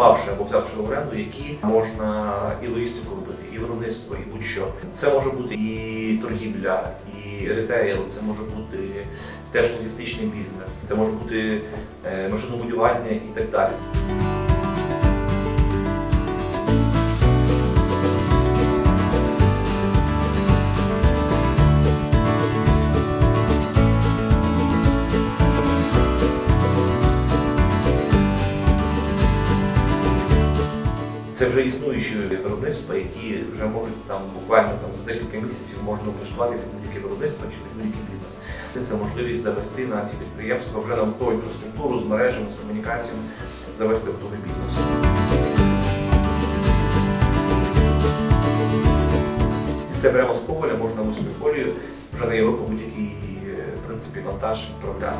придбавши або взявши в оренду, які можна і логістику робити, і виробництво, і будь-що. Це може бути і торгівля, і ретейл, це може бути теж логістичний бізнес, це може бути е, машинобудування і так далі. Це вже існуючі виробництва, які вже можуть там буквально там за декілька місяців можна облаштувати під будь-яке виробництво чи під будь-який бізнес. Це можливість завести на ці підприємства вже на готову інфраструктуру з мережами, з комунікаціями, завести готовий бізнес. Це прямо з Коваля можна вузькою колією вже на Європу будь-який е, принципі вантаж відправляти.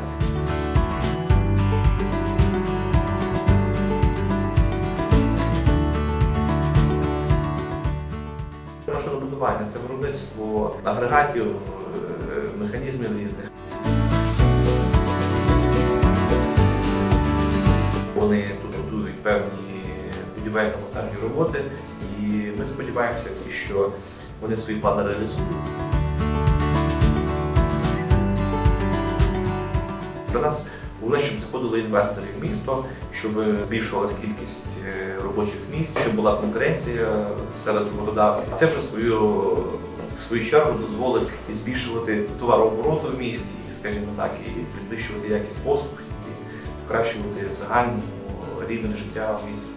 Машинобудування це виробництво агрегатів, е, механізмів різних. Вони тут готують певні будівельно-монтажні роботи, і ми сподіваємося, що вони свої плани реалізують. Для нас головне, щоб заходили інвестори в місто, щоб збільшувалась кількість е, робочих місць, щоб була конкуренція серед роботодавців. Це вже свою в свою чергу дозволить збільшувати товарообороту в місті, скажімо так, і підвищувати якість послуг, і покращувати загальний рівень життя в місті.